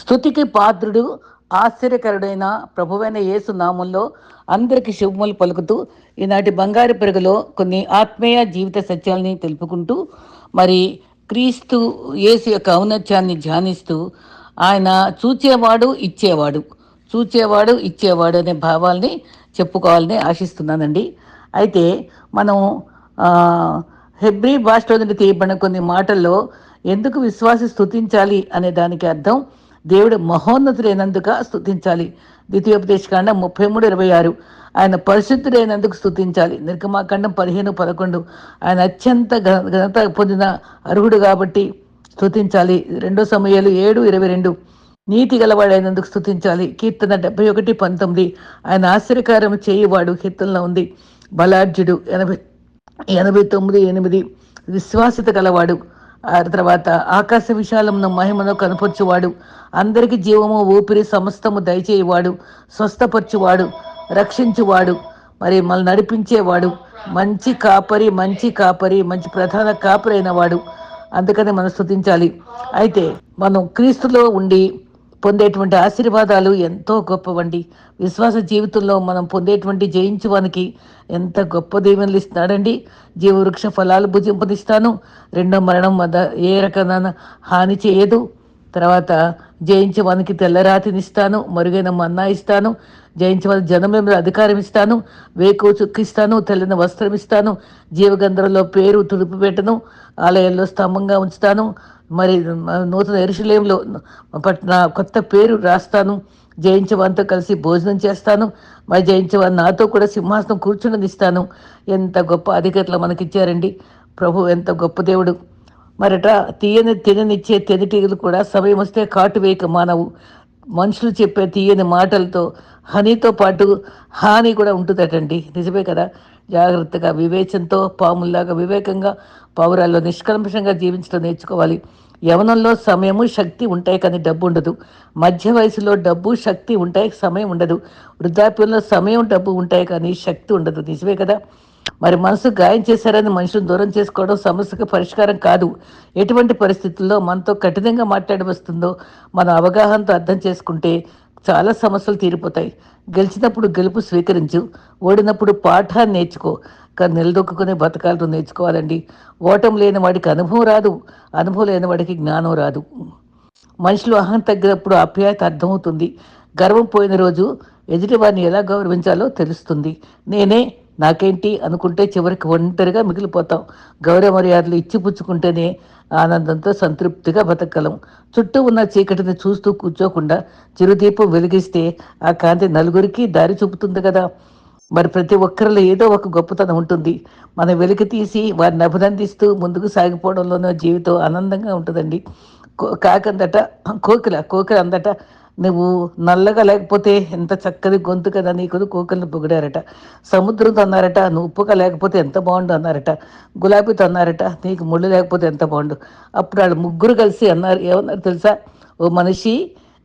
స్థుతికి పాత్రుడు ఆశ్చర్యకరుడైన ప్రభువైన యేసు నామంలో అందరికీ శుభములు పలుకుతూ ఈనాటి బంగారు పెరుగులో కొన్ని ఆత్మీయ జీవిత సత్యాల్ని తెలుపుకుంటూ మరి క్రీస్తు యేసు యొక్క ఔన్నత్యాన్ని ధ్యానిస్తూ ఆయన చూచేవాడు ఇచ్చేవాడు చూచేవాడు ఇచ్చేవాడు అనే భావాల్ని చెప్పుకోవాలని ఆశిస్తున్నానండి. అయితే మనం హెబ్రి హెబ్రీ భాషలో నుండి తీయబడిన కొన్ని మాటల్లో ఎందుకు విశ్వాసి స్థుతించాలి అనే దానికి అర్థం దేవుడు మహోన్నతుడైనందుక స్థుతించాలి ద్వితీయోపదేశకాండం ముప్పై మూడు ఇరవై ఆరు. ఆయన పరిశుద్ధుడైనందుకు స్థుతించాలి నిర్గమాకాండం పదిహేను పదకొండు. ఆయన అత్యంత ఘన- ఘనత పొందిన అర్హుడు కాబట్టి స్థుతించాలి రెండో సమయాలు ఏడు ఇరవై రెండు. నీతి గలవాడైనందుకు స్థుతించాలి కీర్తన డెబ్బై ఒకటి పంతొమ్మిది. ఆయన ఆశ్చర్యకారం చేయువాడు కీర్తనలో ఉంది. బలార్జుడు ఎనభై ఎనభై తొమ్మిది ఎనిమిది. విశ్వాసత గలవాడు. ఆ తర్వాత ఆకాశ విశాలమున మహిమను కనపరచువాడు. అందరికి జీవము ఊపిరి సమస్తము దయచేయవాడు స్వస్థపరచువాడు రక్షించువాడు మరి మళ్ళీ నడిపించేవాడు మంచి కాపరి మంచి కాపరి మంచి ప్రధాన కాపరి అయినవాడు. అందుకని మనం స్థుతించాలి అయితే మనం క్రీస్తులో ఉండి పొందేటువంటి ఆశీర్వాదాలు ఎంతో గొప్పవండి. విశ్వాస జీవితంలో మనం పొందేటువంటి జయించువానికి ఎంత గొప్ప దీవెనలు ఇస్తున్నాడండి. జీవవృక్ష ఫలాలు భుజింపదిస్తాను రెండో మరణం ఏ రకమైన హాని చేయదు. తర్వాత జయించవానికి తెల్లరాతినిస్తాను మరుగైన మన్నా ఇస్తాను జయించవాని జనముల మీద అధికారం ఇస్తాను వేకు చుక్కిస్తాను తెల్లని వస్త్రం ఇస్తాను జీవగంధంలో పేరు తుడుపు పెట్టను ఆలయంలో స్తంభంగా ఉంచుతాను మరి నూతన ఎరుశలేంలో పట్న కొత్త పేరు రాస్తాను జయించవానితో కలిసి భోజనం చేస్తాను మరి జయించవాని నాతో కూడా సింహాసనం కూర్చుండనిస్తాను. ఎంత గొప్ప అధికారులు మనకిచ్చారండి. ప్రభు ఎంత గొప్ప దేవుడు. మరట తీయని తిననిచ్చే తెనిటీగలు కూడా సమయం వస్తే కాటు వేయక మానవు. మనుషులు చెప్పే తీయని మాటలతో హనీతో పాటు హాని కూడా ఉంటుందటండి. నిజమే కదా? జాగ్రత్తగా వివేచంతో పాముల్లాగా వివేకంగా పౌరాల్లో నిష్కల్మషంగా జీవించడం నేర్చుకోవాలి. యవనంలో సమయము శక్తి ఉంటాయి కానీ డబ్బు ఉండదు. మధ్య వయసులో డబ్బు శక్తి ఉంటాయి సమయం ఉండదు. వృద్ధాప్యంలో సమయం డబ్బు ఉంటాయి కానీ శక్తి ఉండదు. నిజమే కదా? మరి మనసు గాయం చేశారని మనుషులు దూరం చేసుకోవడం సమస్యకు పరిష్కారం కాదు. ఎటువంటి పరిస్థితుల్లో మనతో కఠినంగా మాట్లాడి వస్తుందో మన అవగాహనతో అర్థం చేసుకుంటే చాలా సమస్యలు తీరిపోతాయి. గెలిచినప్పుడు గెలుపు స్వీకరించు ఓడినప్పుడు పాఠాన్ని నేర్చుకో కానీ నిలదొక్కునే బతకాలను నేర్చుకోవాలండి. ఓటం లేని వాడికి అనుభవం రాదు అనుభవం లేని వాడికి జ్ఞానం రాదు. మనుషులు అహం తగ్గినప్పుడు అప్యాయత అర్థమవుతుంది. గర్వం పోయిన రోజు ఎదుటివారిని ఎలా గౌరవించాలో తెలుస్తుంది. నేనే నాకేంటి అనుకుంటే చివరికి ఒంటరిగా మిగిలిపోతాం. గౌరవ మర్యాదలు ఇచ్చిపుచ్చుకుంటేనే ఆనందంతో సంతృప్తిగా బతకగలం. చుట్టూ ఉన్న చీకటిని చూస్తూ కూర్చోకుండా చిరుదీపం వెలిగిస్తే ఆ కాంతి నలుగురికి దారి చూపుతుంది కదా. మరి ప్రతి ఒక్కరిలో ఏదో ఒక గొప్పతనం ఉంటుంది. మనం వెలికి తీసి వారిని అభినందిస్తూ ముందుకు సాగిపోవడంలోనో జీవితం ఆనందంగా ఉంటుందండి. కో- కాకందట కోకిల కోకిల అందట నువ్వు నల్లగా లేకపోతే ఎంత చక్కని గొంతు కదా నీకు కోకిలను పొగిడారట. సముద్రంతో అన్నారట నువ్వు ఉప్పుగా లేకపోతే ఎంత బాగుండు అన్నారట. గులాబీతో అన్నారట నీకు ముళ్ళు లేకపోతే ఎంత బాగుండు. అప్పుడు వాళ్ళు ముగ్గురు కలిసి అన్నారు ఏమన్నారు తెలుసా? ఓ మనిషి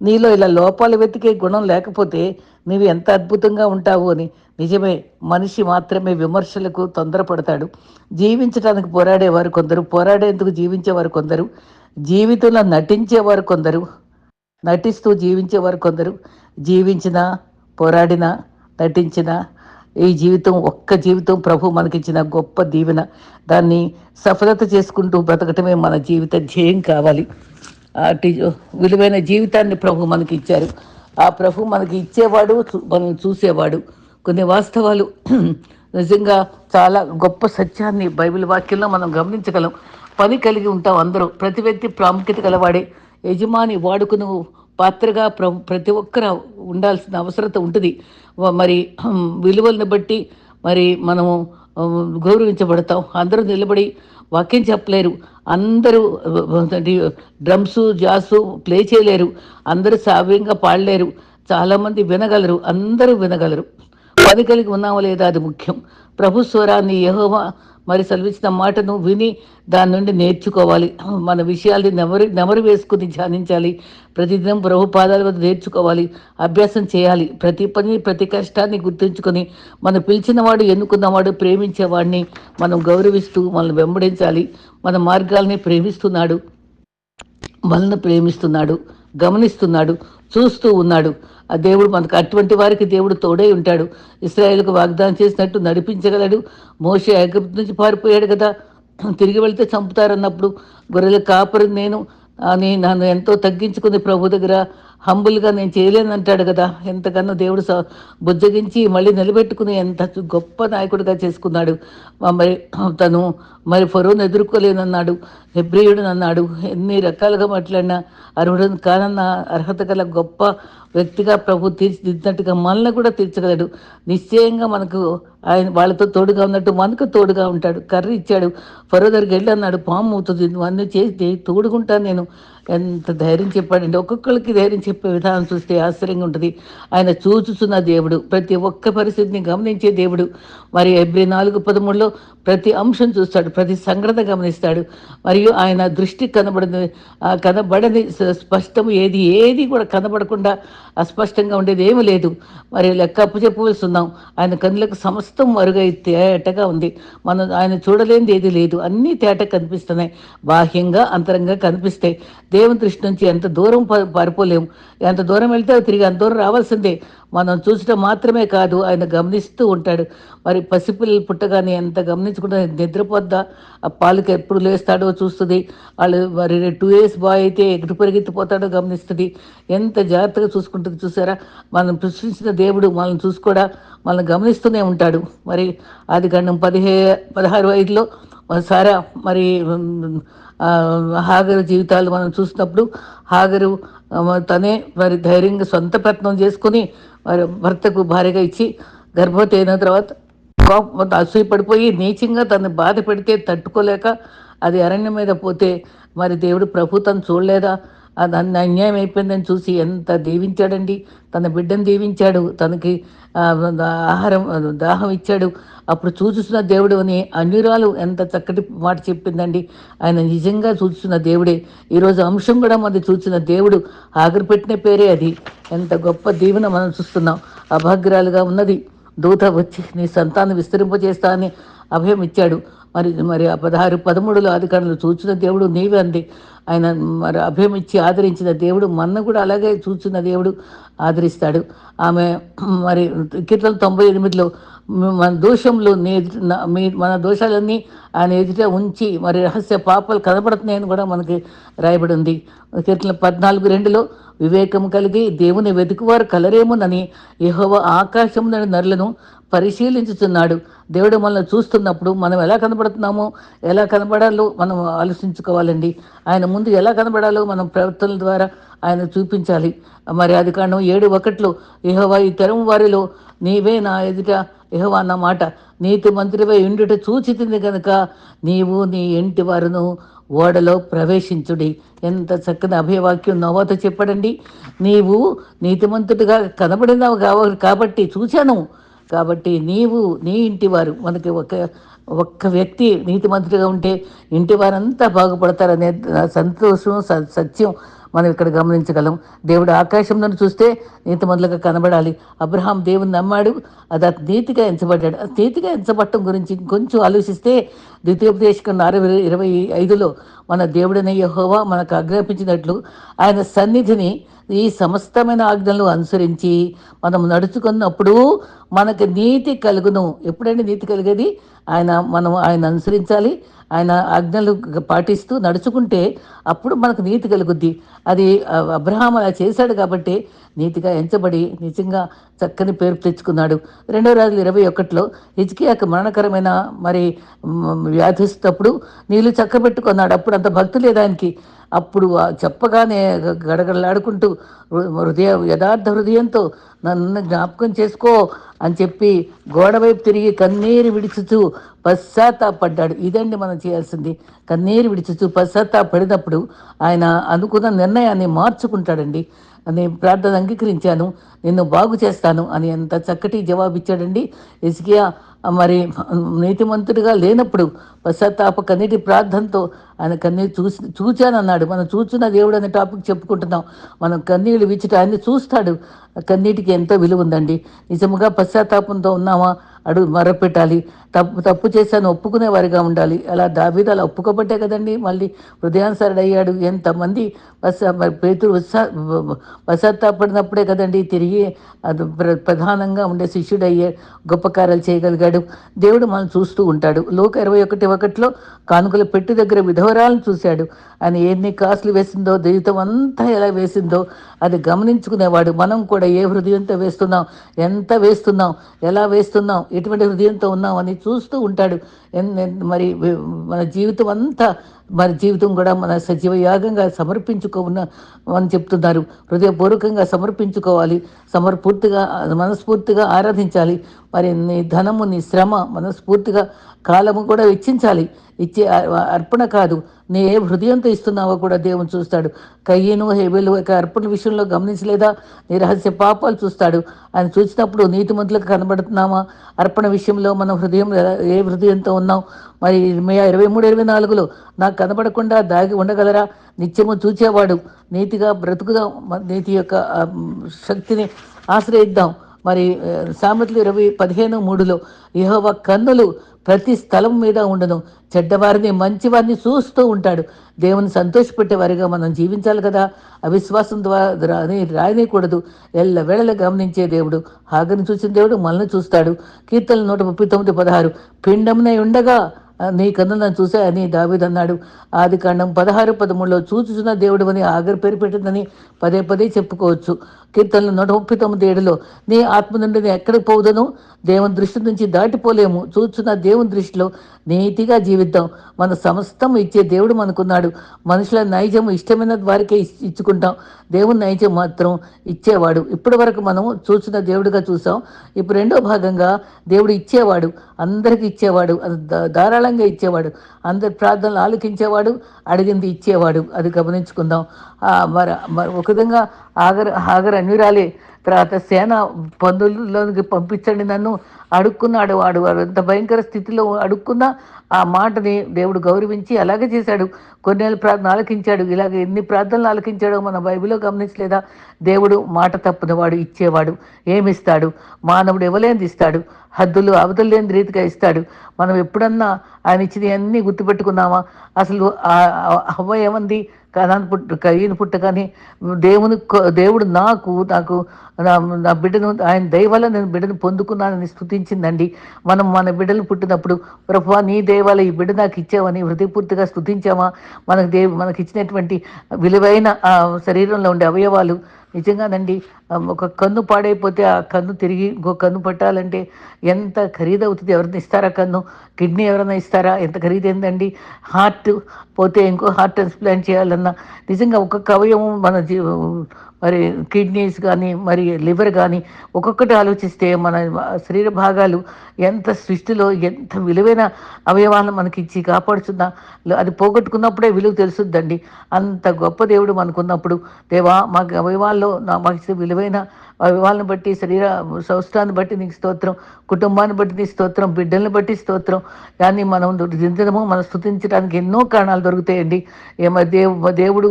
నీలో ఇలా లోపాలు వెతికే గుణం లేకపోతే నీవు ఎంత అద్భుతంగా ఉంటావు అని. నిజమే మనిషి మాత్రమే విమర్శలకు తొందరపడతాడు. జీవించడానికి పోరాడేవారు కొందరు పోరాడేందుకు జీవించేవారు కొందరు జీవితంలో నటించేవారు కొందరు. నటిస్తూ జీవించేవారు కొందరు. జీవించిన పోరాడిన నటించిన ఈ జీవితం ఒక్క జీవితం ప్రభు మనకిచ్చిన గొప్ప దీవెన. దాన్ని సఫలత చేసుకుంటూ బ్రతకటమే మన జీవిత ధ్యేయం కావాలి. అటు విలువైన జీవితాన్ని ప్రభు మనకి ఇచ్చారు ఆ ప్రభు మనకి ఇచ్చేవాడు మనం చూసేవాడు. కొన్ని వాస్తవాలు. నిజంగా చాలా గొప్ప సత్యాన్ని బైబిల్ వాక్యంలో మనం గమనించగలం. పని కలిగి ఉంటాం అందరూ. ప్రతి వ్యక్తి ప్రాముఖ్యత గలవాడే. యజమాని వాడుకును పాత్రగా ప్ర ప్రతి ఒక్కరు ఉండాల్సిన అవసరత ఉంటుంది. మరి విలువలను బట్టి మరి మనము గౌరవించబడతాం. అందరూ నిలబడి వాక్యం చెప్పలేరు. అందరూ డ్రమ్స్ జాసు ప్లే చేయలేరు. అందరూ సావ్యంగా పాడలేరు. చాలామంది వినగలరు. అందరూ వినగలరు. పని కలిగి ఉన్నామో లేదా అది ముఖ్యం. ప్రభు స్వరాన్ని యహోవా మరి సెలవిచ్చిన మాటను విని దాని నుండి నేర్చుకోవాలి. మన విషయాల్ని నెమరు నెమరు వేసుకుని ధ్యానించాలి. ప్రతిదినం ప్రభు పాదాల వద్ద నేర్చుకోవాలి. అభ్యాసం చేయాలి. ప్రతి పని ప్రతి కష్టాన్ని గుర్తుంచుకొని మనం పిలిచినవాడు ఎన్నుకున్నవాడు ప్రేమించేవాడిని మనం గౌరవిస్తూ మనల్ని వెంబడించాలి. మన మార్గాల్ని ప్రేమిస్తున్నాడు. మనల్ని ప్రేమిస్తున్నాడు. గమనిస్తున్నాడు. చూస్తూ ఉన్నాడు. ఆ దేవుడు మనకు అటువంటి వారికి దేవుడు తోడై ఉంటాడు. ఇస్రాయేల్కు వాగ్దానం చేసినట్టు నడిపించగలడు. మోషే ఐగుప్తు నుంచి పారిపోయాడు కదా. తిరిగి వెళితే చంపుతారన్నప్పుడు గొర్రెల కాపరి నేను అని నన్ను ఎంతో తగ్గించుకుంది ప్రభు దగ్గర. హంబుల్గా నేను చేయలేనంటాడు కదా. ఎంతకన్నా దేవుడు స బుజ్జగించి మళ్ళీ నిలబెట్టుకుని ఎంత గొప్ప నాయకుడిగా చేసుకున్నాడు. మరి తను మరి ఫరోను ఎదుర్కోలేనన్నాడు. హెబ్రియుడు అన్నాడు ఎన్ని రకాలుగా మాట్లాడినా అర్హుడు కానన్న అర్హత గల గొప్ప వ్యక్తిగా ప్రభు తీర్చిదిద్దినట్టుగా మనల్ని కూడా తీర్చగలడు. నిశ్చయంగా మనకు ఆయన వాళ్ళతో తోడుగా ఉన్నట్టు మనకు తోడుగా ఉంటాడు. కర్రీ ఇచ్చాడు. ఫరో దగ్గరికి వెళ్ళి అన్నాడు పాము అవుతుంది అన్నీ చేసి తోడుకుంటాను నేను. ఎంత ధైర్యం చెప్పాడండి. ఒక్కొక్కరికి ధైర్యం చెప్పే విధానం చూస్తే ఆశ్చర్యంగా ఉంటుంది. ఆయన చూచుచున్న దేవుడు ప్రతి ఒక్క పరిస్థితిని గమనించే దేవుడు. మరి ఎబ్రి నాలుగు పదమూడులో ప్రతి అంశం చూస్తాడు ప్రతి సంఘటన గమనిస్తాడు. మరియు ఆయన దృష్టి కనబడని కనబడని స్పష్టం ఏది ఏది కూడా కనబడకుండా అస్పష్టంగా ఉండేది ఏమీ లేదు. మరి లెక్క అప్పు చెప్పవలసి ఉన్నాం ఆయన కన్నులకు సమస్తం మరుగై తేటగా ఉంది. మనం ఆయన చూడలేనిది ఏది లేదు. అన్నీ తేట కనిపిస్తున్నాయి. బాహ్యంగా అంతరంగా కనిపిస్తాయి దేవుని దృష్టి నుంచి ఎంత దూరం పారిపోలేము. ఎంత దూరం వెళ్తే తిరిగి అంత దూరం రావాల్సిందే. మనం చూసడం మాత్రమే కాదు ఆయన గమనిస్తూ ఉంటాడు. మరి పసిపిల్లలు పుట్టగానే ఎంత గమనించకుండా నిద్రపోద్దా? ఆ పాలకి ఎప్పుడు లేస్తాడో చూస్తుంది. వాళ్ళు మరి టూ ఇయర్స్ బాయ్ అయితే ఎటు పరిగెత్తిపోతాడో గమనిస్తుంది. ఎంత జాగ్రత్తగా ఉంటుంది చూసారా? మనం సృష్టించిన దేవుడు మనల్ని చూసుకోడా మనల్ని గమనిస్తూనే ఉంటాడు. మరి ఆది గండం పదిహే పదహారు ఐదులో సారా మరి హాగరు జీవితాలు మనం చూసినప్పుడు హాగరు తనే మరి ధైర్యంగా సొంత ప్రయత్నం చేసుకుని మరి భర్తకు భార్యగా ఇచ్చి గర్భవతి అయిన తర్వాత కోపం అసూయ పడిపోయి నీచంగా తను బాధ పెడితే తట్టుకోలేక అది అరణ్యం మీద పోతే మరి దేవుడు ప్రభుత్వం చూడలేదా? అది అన్ని అన్యాయం అయిపోయిందని చూసి ఎంత దీవించాడండి. తన బిడ్డను దీవించాడు. తనకి ఆహారం దాహం ఇచ్చాడు. అప్పుడు చూచుస్తున్న దేవుడు అని అన్యురాలు ఎంత చక్కటి మాట చెప్పిందండి. ఆయన నిజంగా చూస్తున్న దేవుడే. ఈరోజు అంశం కూడా మనది చూసిన దేవుడు ఆఖరి పెట్టిన పేరే అది. ఎంత గొప్ప దీవెన మనం చూస్తున్నాం. అభాగ్రాలుగా ఉన్నది. దూత వచ్చి నీ సంతానం విస్తరింపజేస్తా అని అభయం ఇచ్చాడు. మరి మరి ఆ పదహారు పదమూడులో అధికారులు చూచిన దేవుడు నీవే అంది. ఆయన మరి అభయమిచ్చి ఆదరించిన దేవుడు మన్న కూడా అలాగే చూచిన దేవుడు ఆదరిస్తాడు. ఆమె మరి కీర్తన తొంభై ఎనిమిదిలో మన దోషంలో నీ మీ మన దోషాలన్నీ ఆయన ఎదుట ఉంచి మరి రహస్య పాపాలు కనబడుతున్నాయని కూడా మనకి రాయబడి ఉంది కీర్తన పద్నాలుగు రెండులో వివేకం కలిగి దేవుని వెతుకువారు కలరేమోనని యహోవ ఆకాశం నరులను పరిశీలించుతున్నాడు. దేవుడు మనల్ని చూస్తున్నప్పుడు మనం ఎలా కనబడుతున్నామో ఎలా కనబడాలో మనం ఆలోచించుకోవాలండి. ఆయన ముందు ఎలా కనబడాలో మనం ప్రవర్తనల ద్వారా ఆయన చూపించాలి. మరి అది కారణం ఏడు ఒకట్లో ఇహవా ఈ తరం వారిలో నీవే నా ఎదుట ఇహవా అన్న మాట. నీతి మంత్రివై ఉండుట చూచితింది కనుక నీవు నీ ఇంటి వారును ఓడలో ప్రవేశించుడి. ఎంత చక్కని అభయవాక్యం నవత చెప్పడండి. నీవు నీతిమంతుడిగా కనబడినావు కాబట్టి చూశాను. కాబట్టి నీవు నీ ఇంటి వారు మనకి ఒక ఒక్క వ్యక్తి నీతిమంతుడిగా ఉంటే ఇంటి వారంతా బాగుపడతారనే సంతోషం సత్యం మనం ఇక్కడ గమనించగలం. దేవుడు ఆకాశం చూస్తే చూస్తే నీతిమంతులుగా కనబడాలి. అబ్రహాం దేవుని నమ్మాడు అది నీతిగా ఎంచబడ్డాడు. నీతిగా ఎంచబట్టం గురించి కొంచెం ఆలోచిస్తే ద్వితీయోపదేశకం అరవై ఇరవై ఐదులో మన దేవుడనే యహోవా మనకు ఆజ్ఞాపించినట్లు ఆయన సన్నిధిని ఈ సమస్తమైన ఆజ్ఞలు అనుసరించి మనం నడుచుకున్నప్పుడు మనకు నీతి కలుగును. ఎప్పుడైనా నీతి కలిగేది? ఆయన మనం ఆయన అనుసరించాలి. ఆయన ఆజ్ఞలు పాటిస్తూ నడుచుకుంటే అప్పుడు మనకు నీతి కలుగుద్ది. అది అబ్రహాం అలా చేశాడు కాబట్టి నీతిగా ఎంచబడి నిజంగా చక్కని పేరు తెచ్చుకున్నాడు. రెండో రాజులు ఇరవై ఒకటిలో హిజ్కియాకు మరణకరమైన మరి వ్యాధిస్తప్పుడు నీళ్ళు చక్కబెట్టుకున్నాడు. అప్పుడు అంత భక్తి లేదు ఆయనకి. అప్పుడు చెప్పగానే గడగడలాడుకుంటూ హృదయ యథార్థ హృదయంతో నన్ను జ్ఞాపకం చేసుకో అని చెప్పి గోడవైపు తిరిగి కన్నీరు విడిచుచు పశ్చాత్తాపడ్డాడు. ఇదండి మనం చేయాల్సింది. కన్నీరు విడిచుచు పశ్చాత్తాపడినప్పుడు ఆయన అనుకున్న నిర్ణయాన్ని మార్చుకుంటాడండి. నేను ప్రార్థన అంగీకరించాను. నిన్ను బాగు చేస్తాను అని ఎంత చక్కటి జవాబు ఇచ్చాడండి ఇసుకియా మరి నీతిమంతుడిగా లేనప్పుడు పశ్చాత్తాప కన్నీటి ప్రార్థనతో ఆయన కన్నీరు చూసి చూచానన్నాడు. మనం చూచిన దేవుడు అనే టాపిక్ చెప్పుకుంటున్నాం. మనం కన్నీళ్ళు విచ్చిట ఆయన్ని చూస్తాడు. కన్నీటికి ఎంతో విలువ ఉందండి. నిజముగా పశ్చాత్తాపంతో ఉన్నామా? అడుగు మరపెట్టాలి. తప్పు తప్పు చేశాను ఒప్పుకునేవారిగా ఉండాలి. అలా దావీదు అలా ఒప్పుకోబట్టే కదండి. మళ్ళీ హృదయానుసరుడు అయ్యాడు ఎంతమంది బస మరి పేతురు వసా పడినప్పుడే కదండి తిరిగి అది ప్ర- ప్రధానంగా ఉండే శిష్యుడు అయ్యే గొప్ప కార్యాలు చేయగలిగాడు. దేవుడు మనం చూస్తూ ఉంటాడు. లోక ఇరవై ఒకటి ఒకటిలో కానుకల పెట్టి దగ్గర విధవరాలను చూశాడు. ఆయన ఎన్ని కాసులు వేసిందో జీవితం అంతా ఎలా వేసిందో అది గమనించుకునేవాడు. మనం కూడా ఏ హృదయంతో వేస్తున్నాం ఎంత వేస్తున్నాం ఎలా వేస్తున్నాం ఎటువంటి హృదయంతో ఉన్నామని చూస్తూ ఉంటాడు. ఎన్- ఎన్- మరి మన జీవితం అంతా మరి జీవితం కూడా మన సజీవ యాగంగా సమర్పించుకోన అని చెప్తున్నారు. హృదయపూర్వకంగా సమర్పించుకోవాలి. సమర్పూర్తిగా మనస్ఫూర్తిగా ఆరాధించాలి. మరి నీ ధనము నీ శ్రమ మనస్ఫూర్తిగా కాలము కూడా వెచ్చించాలి. ఇచ్చే అర్పణ కాదు. నీ ఏ హృదయంతో ఇస్తున్నావో కూడా దేవుని చూస్తాడు. కయ్యను హేబెలు యొక్క అర్పణ విషయంలో గమనించలేదా? నీ రహస్య పాపాలు చూస్తాడు. ఆయన చూసినప్పుడు నీతిమంతులకు కనబడుతున్నామా? అర్పణ విషయంలో మన హృదయం ఏ హృదయంతో ఉన్నాం మరి మే ఇరవై మూడు ఇరవై నాలుగులో నాకు కనబడకుండా దాగి ఉండగలరా? నిత్యము చూచేవాడు. నీతిగా బ్రతుకుదాం. నీతి యొక్క శక్తిని ఆశ్రయిద్దాం. మరి సామెతలు ఇరవై పదిహేను మూడులో యహోవ కన్నులు ప్రతి స్థలం మీద ఉండను. చెడ్డవారిని మంచివారిని చూస్తూ ఉంటాడు. దేవుని సంతోషపెట్టే వారిగా మనం జీవించాలి కదా. అవిశ్వాసం ద్వారా అని రాయనీయకూడదు. ఎల్ల గమనించే దేవుడు. హాగని చూసిన దేవుడు మనల్ని చూస్తాడు. కీర్తన నూట ముప్పై తొమ్మిది పదహారు. పిండమునై ఉండగా నీ కన్ను నన్ను చూసా అని దావీదన్నాడు ఆది కాండం పదహారు పదమూడులో చూచుచున్న దేవుడు అని ఆగరు పేరు పెట్టిందని పదే పదే చెప్పుకోవచ్చు. కీర్తనలు నూట ముప్పై తొమ్మిది ఏడులో నీ ఆత్మ నుండి నేను ఎక్కడికి పోదను దేవుని దృష్టి నుంచి దాటిపోలేము. చూచున్న దేవుని దృష్టిలో నీతిగా జీవిద్దాం. మన సమస్తం ఇచ్చే దేవుడు మనకున్నాడు. మనుషుల నైజం ఇష్టమైన వారికే ఇచ్- ఇచ్చుకుంటాం. దేవుని నైజం మాత్రం ఇచ్చేవాడు. ఇప్పటి వరకు మనం చూసిన దేవుడిగా చూసాం. ఇప్పుడు రెండో భాగంగా దేవుడు ఇచ్చేవాడు. అందరికి ఇచ్చేవాడు. అది ధారాళంగా ఇచ్చేవాడు. అందరి ప్రార్థనలు ఆలకించేవాడు. అడిగింది ఇచ్చేవాడు. అది గమనించుకుందాం. మరి మరి ఒక విధంగా ఆగర ఆగర అన్యురాలే తర్వాత సేన పందుల్లోనికి పంపించండి నన్ను. అడుక్కున్నాడు వాడు. వాడు ఎంత భయంకర స్థితిలో అడుక్కున్నా ఆ మాటని దేవుడు గౌరవించి అలాగే చేశాడు. కొన్నేళ్ళు ప్రార్థన ఆలకించాడు. ఇలాగ ఎన్ని ప్రార్థనలు ఆలకించాడో మన బైబిల్లో గమనించలేదా? దేవుడు మాట తప్పనివాడు ఇచ్చేవాడు. ఏమిస్తాడు? మానవుడు ఇవ్వలేనిది ఇస్తాడు? హద్దులు అవతలు లేని రీతిగా ఇస్తాడు. మనం ఎప్పుడన్నా ఆయన ఇచ్చినవి అన్నీ గుర్తుపెట్టుకున్నామా? అసలు అవ్వ ఏమంది? కనాను పుట్ట కయ్యను పుట్టగానే దేవుని దేవుడు నాకు నాకు నా బిడ్డను ఆయన దయవల్ల నేను బిడ్డను పొందుకున్నానని స్థుతించిందండి. మనం మన బిడ్డలు పుట్టినప్పుడు ప్రభు నీ దేవాల ఈ బిడ్డ నాకు ఇచ్చావని హృదయపూర్తిగా స్థుతించామా? మనకు దేవు మనకి ఇచ్చినటువంటి విలువైన శరీరంలో ఉండే అవయవాలు నిజంగానండి ఒక కన్ను పాడైపోతే ఆ కన్ను తిరిగి ఇంకో కన్ను పట్టాలంటే ఎంత ఖరీదవుతుంది? ఎవరిని ఇస్తారా కన్ను? కిడ్నీ ఎవరైనా ఇస్తారా? ఎంత ఖరీదైందండి? హార్ట్ పోతే ఇంకో హార్ట్ ట్రాన్స్ప్లాంట్ చేయాలన్నా. నిజంగా ఒక్కొక్క అవయవం మన జీ మరి కిడ్నీస్ కానీ మరి లివర్ కానీ ఒక్కొక్కటి ఆలోచిస్తే మన శరీర భాగాలు ఎంత సృష్టిలో ఎంత విలువైన అవయవాలను మనకి ఇచ్చి కాపాడుతున్నా అది పోగొట్టుకున్నప్పుడే విలువ తెలుసుద్దండి. అంత గొప్ప దేవుడు మనకున్నప్పుడు దేవా మాకు అవయవాల్లో నా మాకు విలువైన అవయవాలను బట్టి శరీర సౌష్టాన్ని బట్టి నీకు స్తోత్రం కుటుంబాన్ని బట్టి నీ స్తోత్రం బిడ్డలను బట్టి స్తోత్రం దాన్ని మనం దించడము మనం స్థుతించడానికి ఎన్నో కారణాలు దొరుకుతాయండి. ఏమ దేవు దేవుడు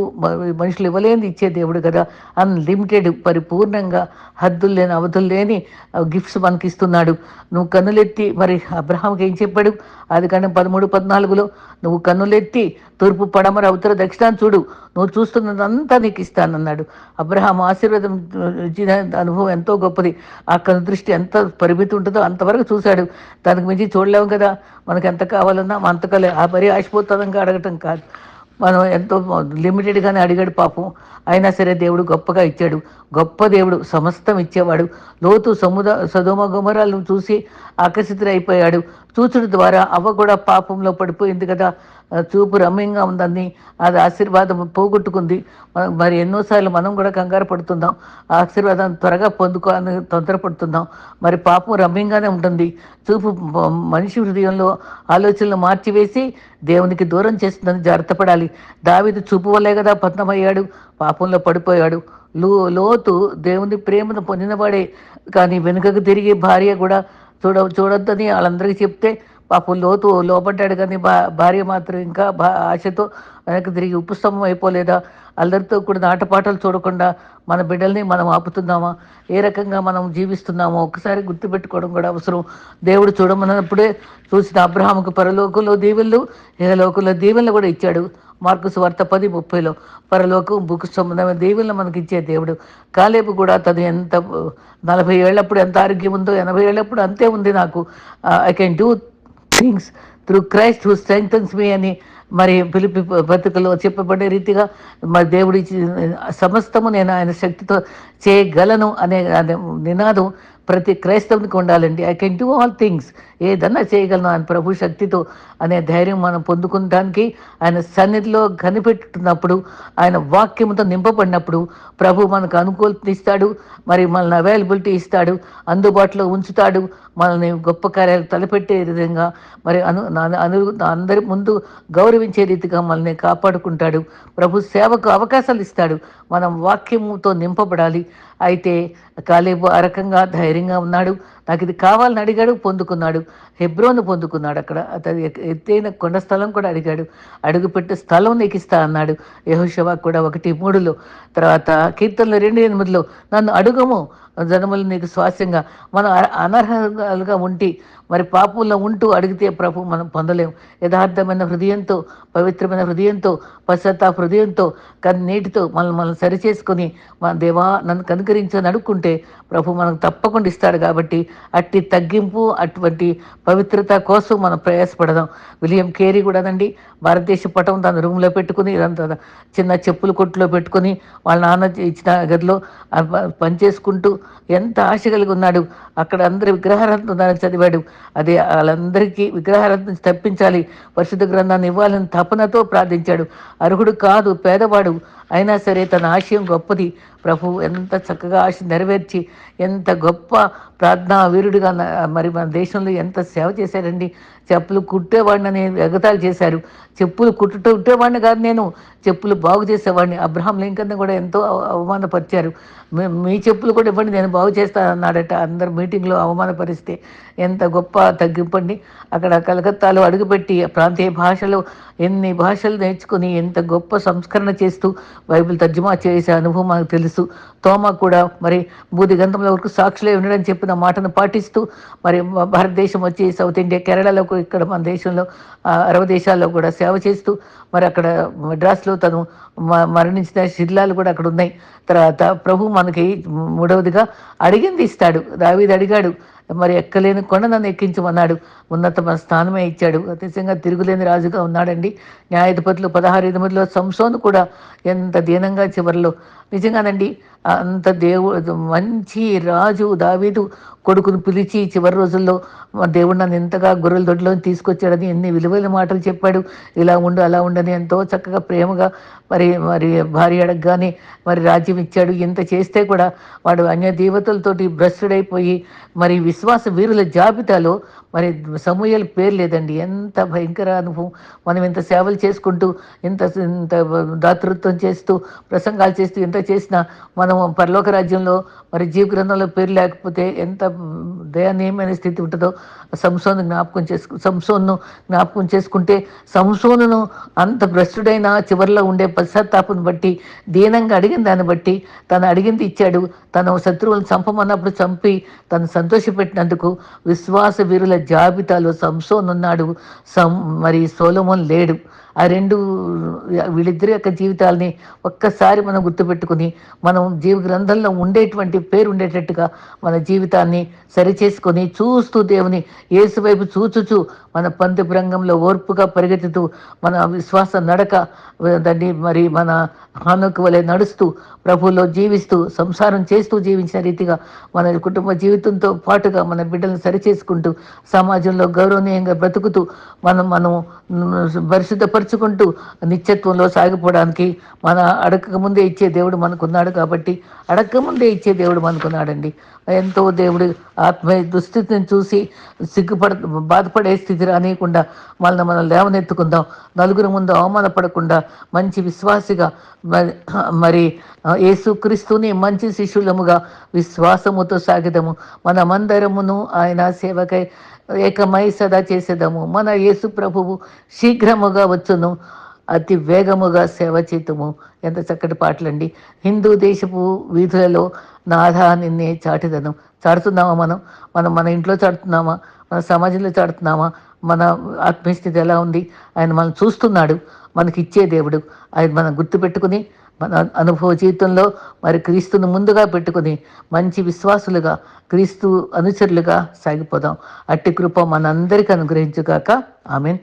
మనుషులు ఇవ్వలేని ఇచ్చే దేవుడు కదా. అన్లిమిటెడ్ పరిపూర్ణంగా హద్దులు లేని అవధులు లేని గిఫ్ట్స్ మనకి ఇస్తున్నాడు నువ్వు కన్నులెత్తి మరి అబ్రహాంకి ఏం చెప్పాడు? అది కానీ పదమూడు పద్నాలుగులో నువ్వు కన్నులెత్తి తూర్పు పడమర ఉత్తర దక్షిణాన్ని చూడు. నువ్వు చూస్తున్నదంతా నీకు ఇస్తానన్నాడు అబ్రహాం ఆశీర్వాదం ఇచ్చిన అనుభవం ఎంతో గొప్పది. ఆ కన్ను దృష్టి ఎంత పరిమితి ఉంటుందో అంతవరకు చూశాడు. దానికి మించి చూడలేము కదా. మనకు ఎంత కావాలన్నా అంతకాలే. ఆ పరి ఆశపోతానంగా అడగటం కాదు. మనం ఎంతో లిమిటెడ్గానే అడిగాడు పాపం. అయినా సరే దేవుడు గొప్పగా ఇచ్చాడు. గొప్ప దేవుడు సమస్తం ఇచ్చేవాడు. లోతు సముద సదోమ గుమరాలను చూసి ఆకర్షితులైపోయాడు చూచుడు ద్వారా అవ్వ కూడా పాపంలో పడిపోయింది కదా. చూపు రమ్యంగా ఉందని అది ఆశీర్వాదం పోగొట్టుకుంది. మరి ఎన్నోసార్లు మనం కూడా కంగారు పడుతున్నాం. ఆ ఆశీర్వాదం త్వరగా పొందుకోవాలని తొందరపడుతున్నాం. మరి పాపం రమ్యంగానే ఉంటుంది. చూపు మనిషి హృదయంలో ఆలోచనలు మార్చివేసి దేవునికి దూరం చేస్తుందని జాగ్రత్త పడాలి. దావిది చూపు వల్లే కదా పతనమయ్యాడు. పాపంలో పడిపోయాడు. లో లోతు దేవుని ప్రేమను పొందినవాడే. కానీ వెనుకకు తిరిగి భార్య కూడా చూడ చూడొద్దని వాళ్ళందరికీ చెప్తే పాపం లోతు లోపడ్డాడు కానీ భా భార్య మాత్రం ఇంకా ఆశతో వెనక్కి తిరిగి ఉపస్తంభం అయిపోలేదా? అందరితో కూడా ఆటపాటలు చూడకుండా మన బిడ్డల్ని మనం ఆపుతున్నామా? ఏ రకంగా మనం జీవిస్తున్నామో ఒకసారి గుర్తుపెట్టుకోవడం కూడా అవసరం. దేవుడు చూడమన్నప్పుడే చూసిన అబ్రహాముకు పరలోకంలో దీవెళ్ళు లోకంలో దీవెళ్ళు కూడా ఇచ్చాడు. మార్కుస్ వార్త పది ముప్పైలో పరలోకం భూకు సంబంధమైన దీవెలను మనకి ఇచ్చే దేవుడు. కాలేపు కూడా తను ఎంత నలభై ఏళ్ళప్పుడు ఎంత ఆరోగ్యం ఉందో ఎనభై ఏళ్ళప్పుడు అంతే ఉంది నాకు. I can do things through Christ who strengthens me అని మరి పిలిపి పత్రికలో చెప్పబడే రీతిగా మరి దేవుడి సమస్తము నేను ఆయన శక్తితో చేయగలను అనే నినాదం ప్రతి క్రైస్తవునికి ఉండాలండి I can do all things ఏదన్నా చేయగలను ఆయన ప్రభు శక్తితో అనే ధైర్యం మనం పొందుకుంటానికి ఆయన సన్నిధిలో కనిపెట్టున్నప్పుడు ఆయన వాక్యంతో నింపబడినప్పుడు ప్రభు మనకు అనుకూలత ఇస్తాడు మరి మనల్ని అవైలబిలిటీ ఇస్తాడు అందుబాటులో ఉంచుతాడు మనల్ని గొప్ప కార్యాలు తలపెట్టే విధంగా మరి అను అను అందరి ముందు గౌరవించే రీతిగా మనల్ని కాపాడుకుంటాడు. ప్రభు సేవకు అవకాశాలు ఇస్తాడు. మనం వాక్యముతో నింపబడాలి. అయితే కాలేబు ఆ రకంగా ధైర్యంగా ఉన్నాడు. నాకు ఇది కావాలని అడిగాడు పొందుకున్నాడు. హెబ్రోను పొందుకున్నాడు అక్కడ. అతని ఎత్తైన కొండ స్థలం కూడా అడిగాడు. అడుగుపెట్టే స్థలం నీకు ఇస్తా అన్నాడు. యహోషవా కూడా ఒకటి మూడులో. తర్వాత కీర్తనలు రెండు ఎనిమిదిలో నన్ను అడుగము జనములు నీకు స్వాస్యంగా. మనం అనర్హలుగా ఉండి మరి పాపంలో ఉంటూ అడిగితే ప్రభు మనం పొందలేము. యథార్థమైన హృదయంతో పవిత్రమైన హృదయంతో పశ్చాత్తాప హృదయంతో కన్నీటితో మనం మనం సరిచేసుకొని మన దేవా నన్ను కనుకరించని అడుక్కుంటే ప్రభు మనకు తప్పకుండా ఇస్తాడు కాబట్టి అట్టి తగ్గింపు అటువంటి పవిత్రత కోసం మనం ప్రయాసపడదాం. విలియం కేరీ కూడానండి భారతదేశ పటం తన రూమ్లో పెట్టుకుని ఇదంతా చిన్న చెప్పుల కొట్టులో పెట్టుకుని వాళ్ళ నాన్న ఇచ్చిన గదిలో పనిచేసుకుంటూ ఎంత ఆశ కలిగి ఉన్నాడు. అక్కడ అందరి విగ్రహారాధన ఉందని చదివాడు. అదే వాళ్ళందరికీ విగ్రహారాధన నుంచి తప్పించాలి. పరిశుద్ధ గ్రంథాన్ని ఇవ్వాలని తపనతో ప్రార్థించాడు. అర్హుడు కాదు పేదవాడు. అయినా సరే తన ఆశయం గొప్పది. ప్రభు ఎంత చక్కగా ఆశ నెరవేర్చి ఎంత గొప్ప ప్రార్థనా వీరుడిగా మరి మన దేశంలో ఎంత సేవ చేశారండి చెప్పులు కుట్టేవాడిని ఎగతాలు చేశారు. చెప్పులు కుట్టేవాడిని కాదు నేను చెప్పులు బాగు చేసేవాడిని. అబ్రహాం లింకన్ కూడా ఎంతో అవమానపరిచారు. మీ చెప్పులు కూడా ఇవ్వండి నేను బాగు చేస్తాను అన్నాడట. అందరు మీటింగ్లో అవమానపరిస్తే ఎంత గొప్ప తగ్గింపండి. అక్కడ కలకత్తాలో అడుగుపెట్టి ప్రాంతీయ భాషలో ఎన్ని భాషలు నేర్చుకుని ఎంత గొప్ప సంస్కరణ చేస్తూ బైబిల్ తర్జుమా చేసే అనుభవం మనకు తెలుసు. తోమ కూడా మరి బూది గంధంలో వరకు సాక్షులే ఉండడం చెప్పిన మాటను పాటిస్తూ మరి భారతదేశం వచ్చి సౌత్ ఇండియా కేరళలో ఇక్కడ మన దేశంలో అరవ దేశాల్లో కూడా సేవ చేస్తూ మరి అక్కడ మెడ్రాస్లో తను మరణించిన శిథిలాలు కూడా అక్కడ ఉన్నాయి. తర్వాత ప్రభు మనకి మూడవదిగా అడిగింది ఇస్తాడు. దావీది అడిగాడు మరి ఎక్కలేని కొండ నన్ను ఎక్కించమన్నాడు. ఉన్నతమ స్థానమే ఇచ్చాడు. అతిశయంగా తిరుగులేని రాజుగా ఉన్నాడండి. న్యాయాధిపతులు పదహారు ఎనిమిదిలో సంసోను కూడా ఎంత దీనంగా చివరిలో. నిజంగానండి అంత దేవుడు మంచి రాజు దావీదు కొడుకును పిలిచి చివరి రోజుల్లో దేవుడు నన్ను ఎంతగా గొర్రెల దొడ్లో తీసుకొచ్చాడని ఎన్ని విలువైన మాటలు చెప్పాడు. ఇలా ఉండు అలా ఉండని ఎంతో చక్కగా ప్రేమగా మరి మరి భార్య అడగగానే మరి రాజ్యం ఇచ్చాడు. ఇంత చేస్తే కూడా వాడు అన్య దేవతలతోటి భ్రష్టుడైపోయి మరి విశ్వాస వీరుల జాబితాలో మరి సమూహాలు పేరు లేదండి. ఎంత భయంకర అనుభవం. మనం ఇంత సేవలు చేసుకుంటూ ఇంత ఇంత దాతృత్వం చేస్తూ ప్రసంగాలు చేస్తూ ఎంత చేసినా మనం పరలోక రాజ్యంలో మరి జీవ గ్రంథంలో పేరు లేకపోతే ఎంత దయనీయమైన స్థితి ఉంటుందో సంసోను జ్ఞాపకం చేసుకు సంసోన్ను జ్ఞాపకం చేసుకుంటే సంసోనును అంత భ్రష్టుడైన చివరిలో ఉండే పశ్చాత్తాపను బట్టి దీనంగా అడిగిన దాన్ని బట్టి తను అడిగింది ఇచ్చాడు. తన శత్రువులను చంపమన్నప్పుడు చంపి తను సంతోషపెట్టినందుకు విశ్వాస వీరుల జాబితాలో సంసోన్ ఉన్నాడు సం మరి సోలమోన్ లేడు. ఆ రెండు వీళ్ళిద్దరి యొక్క జీవితాలని ఒక్కసారి మనం గుర్తుపెట్టుకుని మనం జీవ గ్రంథంలో ఉండేటువంటి పేరు ఉండేటట్టుగా మన జీవితాన్ని సరిచేసుకొని చూస్తూ దేవుని ఏసు వైపు చూచుచు మన పంతి రంగంలో ఓర్పుగా పరిగెత్తుతూ మన విశ్వాస నడక దాన్ని మరి మన హానుకు వలె నడుస్తూ ప్రభులో జీవిస్తూ సంసారం చేస్తూ జీవించిన రీతిగా మన కుటుంబ జీవితంతో పాటుగా మన బిడ్డలను సరిచేసుకుంటూ సమాజంలో గౌరవనీయంగా బ్రతుకుతూ మనం మనం పరిశుద్ధపరుచుకుంటూ నిత్యత్వంలో సాగిపోవడానికి మన అడగక ముందే ఇచ్చే దేవుడు మనకున్నాడు కాబట్టి అడగక ముందే ఇచ్చే దేవుడు మనకున్నాడండి. ఎంతో దేవుడు ఆత్మీయ దుస్థితిని చూసి సిగ్గుపడ బాధపడే స్థితి రానియకుండా వాళ్ళని మనం లేవనెత్తుకుందాం. నలుగురు ముందు అవమానపడకుండా మంచి విశ్వాసిగా మరి యేసుక్రీస్తుని మంచి శిష్యులముగా విశ్వాసముతో సాగిదము. మనమందరమును ఆయన సేవకై ఏకమై సదా చేసేదము. మన యేసు ప్రభువు శీఘ్రముగా వచ్చును. అతి వేగముగా సేవ చేతుము. ఎంత చక్కటి పాటలండి. హిందూ దేశపు వీధులలో నాథా నిన్నే చాటిదను. చాటుతున్నామా మనం? మనం మన ఇంట్లో చాడుతున్నామా మన సమాజంలో చాటుతున్నామా? మన ఆత్మీయస్థితి ఎలా ఉంది? ఆయన మనం చూస్తున్నాడు. మనకి ఇచ్చే దేవుడు. ఆయన మనం గుర్తుపెట్టుకుని మన అనుభవ జీవితంలో మరి క్రీస్తును ముందుగా పెట్టుకుని మంచి విశ్వాసులుగా క్రీస్తు అనుచరులుగా సాగిపోదాం. అట్టి కృప మనందరికీ అనుగ్రహించుగాక. ఆమెన్.